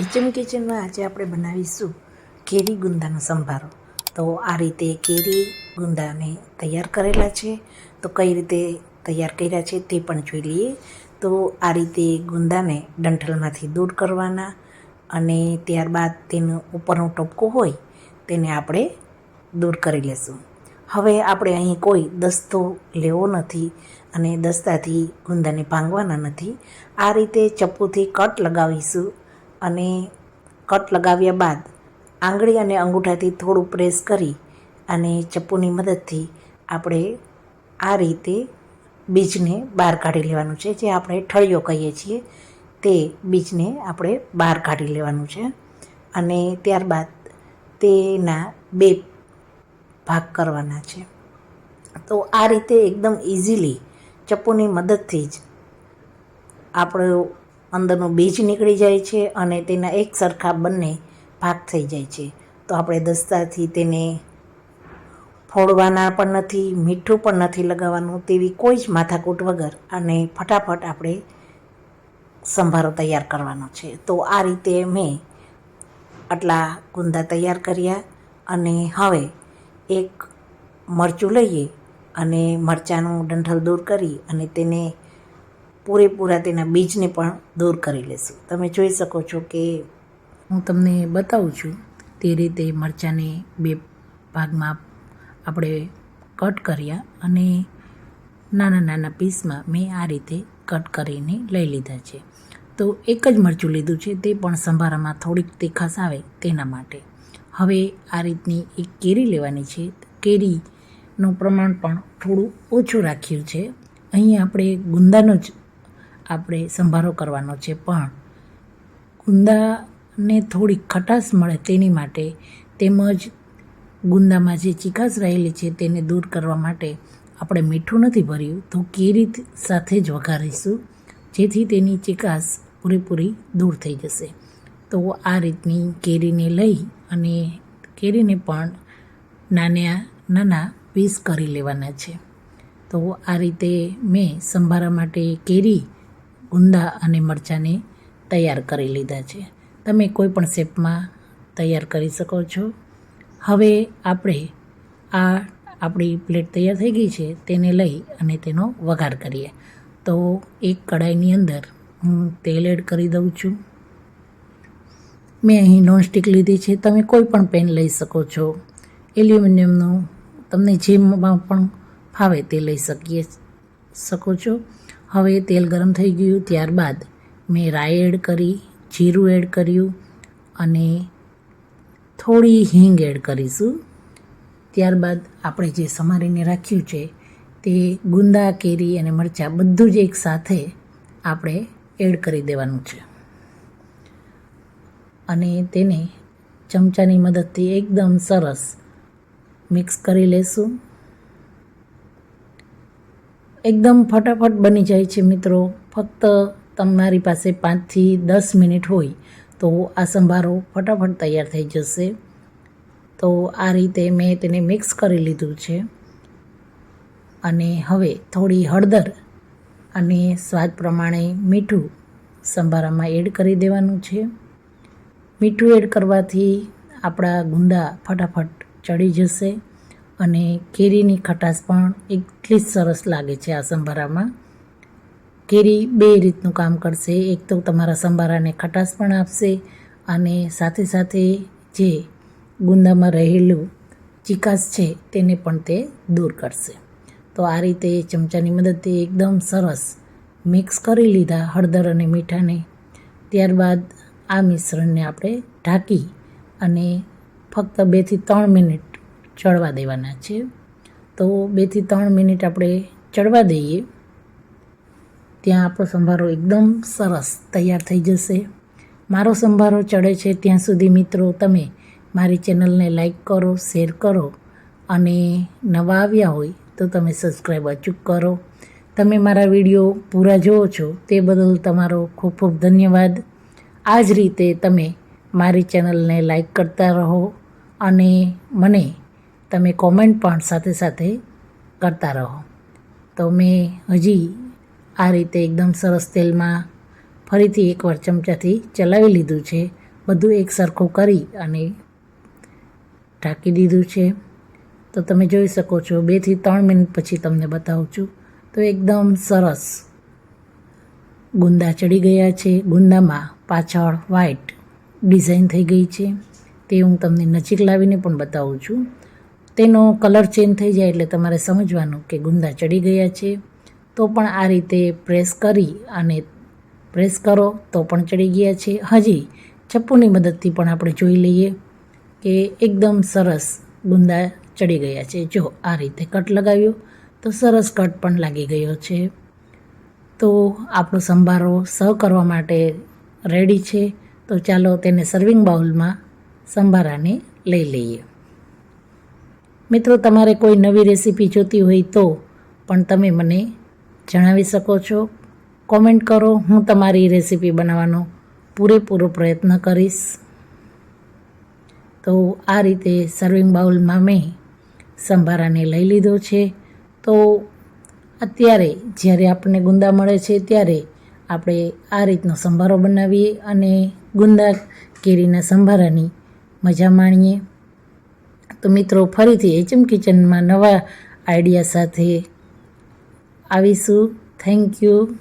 HM કિચનમાં આજે આપણે બનાવીશું કેરી ગુંદાનો સંભારો. તો આ રીતે કેરી ગુંદાને તૈયાર કરેલા છે. તો કઈ રીતે તૈયાર કર્યા છે તે પણ જોઈ લઈએ. તો આ રીતે ગુંદાને ડંઠલમાંથી દૂર કરવાના અને ત્યારબાદ તેનો ઉપરનો ટપકો હોય તેને આપણે દૂર કરી લેશું. હવે આપણે અહીં કોઈ દસ્તો લેવો નથી અને દસ્તાથી ગુંદાને ભાંગવાના નથી. આ રીતે ચપ્પુથી કટ લગાવીશું અને કટ લગાવ્યા બાદ આંગળી અને અંગૂઠાથી થોડું પ્રેસ કરી અને ચપ્પુની મદદથી આપણે આ રીતે બીજને બહાર કાઢી લેવાનું છે. જે આપણે ઠળિયો કહીએ છીએ તે બીજને આપણે બહાર કાઢી લેવાનું છે. અને ત્યારબાદ તેના બે ભાગ કરવાના છે. તો આ રીતે એકદમ ઇઝીલી ચપ્પુની મદદથી જ આપણું અંદરનું બીજ નીકળી જાય છે અને તેના એક સરખા બંને ભાગ થઈ જાય છે. તો આપણે દસ્તાથી તેને ફોડવાના પણ નથી, મીઠું પણ નથી લગાવવાનું તેવી કોઈ જ માથાકૂટ વગર અને ફટાફટ આપણે સંભારો તૈયાર કરવાનો છે. તો આ રીતે મેં આટલા ગુંદા તૈયાર કર્યા અને હવે એક મરચું લઈએ અને મરચાંનું ડંઠલ દૂર કરી અને તેને પૂરેપૂરા તેના બીજને પણ દૂર કરી લેશું. તમે જોઈ શકો છો કે હું તમને બતાવું છું તે રીતે મરચાંને બે ભાગમાં આપણે કટ કર્યા અને નાના નાના પીસમાં મેં આ રીતે કટ કરીને લઈ લીધા છે. તો એક જ મરચું લીધું છે, તે પણ સંભારામાં થોડીક તીખાસ આવે તેના માટે. હવે આ રીતની એક કેરી લેવાની છે. કેરીનું પ્રમાણ પણ થોડું ઓછું રાખ્યું છે. અહીં આપણે ગુંદાનો જ આપણે સંભારો કરવાનો છે. પણ ગુંદાને થોડી ખટાશ મળે તેની માટે તેમજ ગુંદામાં જે ચીકાશ રહેલી છે તેને દૂર કરવા માટે આપણે મીઠું નથી ભર્યું તો કેરી સાથે જ વઘારીશું, જેથી તેની ચીકાશ પૂરેપૂરી દૂર થઈ જશે. તો આ રીતની કેરીને લઈ અને કેરીને પણ નાના નાના પીસ કરી લેવાના છે. તો આ રીતે મેં સંભારા માટે કેરી ગુંદા અને મરચાંને તૈયાર કરી લીધા છે. તમે કોઈ પણ શેપમાં તૈયાર કરી શકો છો. હવે આપણે આ આપણી પ્લેટ તૈયાર થઈ ગઈ છે, તેને લઈ અને તેનો વઘાર કરીએ. તો એક કડાઈની અંદર હું તેલ એડ કરી દઉં છું. મેં અહીં નોનસ્ટિક લીધી છે. તમે કોઈ પણ પેન લઈ શકો છો. એલ્યુમિનિયમનું તમને જેમાં પણ ફાવે તે લઈ શકીએ, શકો છો. હવે તેલ ગરમ થઈ ગયું ત્યારબાદ મેં રાઈ એડ કરી, જીરું એડ કર્યું અને થોડી હિંગ એડ કરીશું. ત્યારબાદ આપણે જે સમારીને રાખ્યું છે તે ગુંદા, કેરી અને મરચાં બધું જ એક સાથે આપણે એડ કરી દેવાનું છે. અને તેને ચમચાની મદદથી એકદમ સરસ મિક્સ કરી લેશું. એકદમ ફટાફટ બની જાય છે મિત્રો. ફક્ત તમારી પાસે પાંચથી દસ મિનિટ હોય તો આ સંભારો ફટાફટ તૈયાર થઈ જશે. તો આ રીતે મેં તેને મિક્સ કરી લીધું છે. અને હવે થોડી હળદર અને સ્વાદ પ્રમાણે મીઠું સંભારામાં એડ કરી દેવાનું છે. મીઠું એડ કરવાથી આપણા ગુંદા ફટાફટ ચડી જશે. અને કેરીની ખટાશ પણ એટલી જ સરસ લાગે છે આ સંભારામાં. કેરી બે રીતનું કામ કરશે. એક તો તમારા સંભારાને ખટાશ પણ આપશે અને સાથે સાથે જે ગુંદામાં રહેલું ચિકાસ છે તેને પણ તે દૂર કરશે. તો આ રીતે ચમચાની મદદથી એકદમ સરસ મિક્સ કરી લીધા હળદર અને મીઠાને. ત્યારબાદ આ મિશ્રણને આપણે ઢાંકી અને ફક્ત બેથી ત્રણ મિનિટ ચડવા દેવાના છે. તો બેથી ત્રણ મિનિટ આપણે ચડવા દઈએ. ત્યાં આપણો સંભારો એકદમ સરસ તૈયાર થઈ જશે. મારો સંભારો ચડે છે ત્યાં સુધી મિત્રો તમે મારી ચેનલને લાઈક કરો, શેર કરો અને નવા આવ્યા હોય તો તમે સબસ્ક્રાઈબ અચૂક કરો. તમે મારા વીડિયો પૂરા જુઓ છો તે બદલ તમારો ખૂબ ખૂબ ધન્યવાદ. આ જ રીતે તમે મારી ચેનલને લાઈક કરતા રહો અને મને તમે કોમેન્ટ પણ સાથે સાથે કરતા રહો. તો મેં હજી આ રીતે એકદમ સરસ તેલમાં ફરીથી એકવાર ચમચાથી ચલાવી લીધું છે. બધું એક સરખું કરી અને ઢાંકી દીધું છે. તો તમે જોઈ શકો છો બેથી ત્રણ મિનિટ પછી તમને બતાવું છું. તો એકદમ સરસ ગુંદા ચડી ગયા છે. ગુંદામાં પાછળ વ્હાઈટ ડિઝાઇન થઈ ગઈ છે. તે હું તમને નજીક લાવીને પણ બતાવું છું. તેનો કલર ચેન્જ થઈ જાય એટલે તમારે સમજવાનું કે ગુંદા ચડી ગયા છે. તો પણ આ રીતે પ્રેસ કરી અને પ્રેસ કરો તો પણ ચડી ગયા છે. હજી ચપ્પુની મદદથી પણ આપણે જોઈ લઈએ કે એકદમ સરસ ગુંદા ચડી ગયા છે. જો આ રીતે કટ લગાવ્યો તો સરસ કટ પણ લાગી ગયો છે. તો આપણો સંભારો સર્વ કરવા માટે રેડી છે. તો ચાલો તેને સર્વિંગ બાઉલમાં સંભારાને લઈ લઈએ. મિત્રો, તમારે કોઈ નવી રેસીપી જોતી હોય તો પણ તમે મને જણાવી શકો છો. કોમેન્ટ કરો, હું તમારી રેસીપી બનાવવાનો પૂરેપૂરો પ્રયત્ન કરીશ. તો આ રીતે સર્વિંગ બાઉલમાં મેં સંભારાને લઈ લીધો છે. તો અત્યારે જ્યારે આપણને ગુંદા મળે છે, ત્યારે આપણે આ રીતનો સંભારો બનાવીએ અને ગુંદા કેરીના સંભારાની મજા માણીએ. તો મિત્રો ફરીથી એચએમ કિચનમાં નવા આઈડિયા સાથે આવીશું. Thank you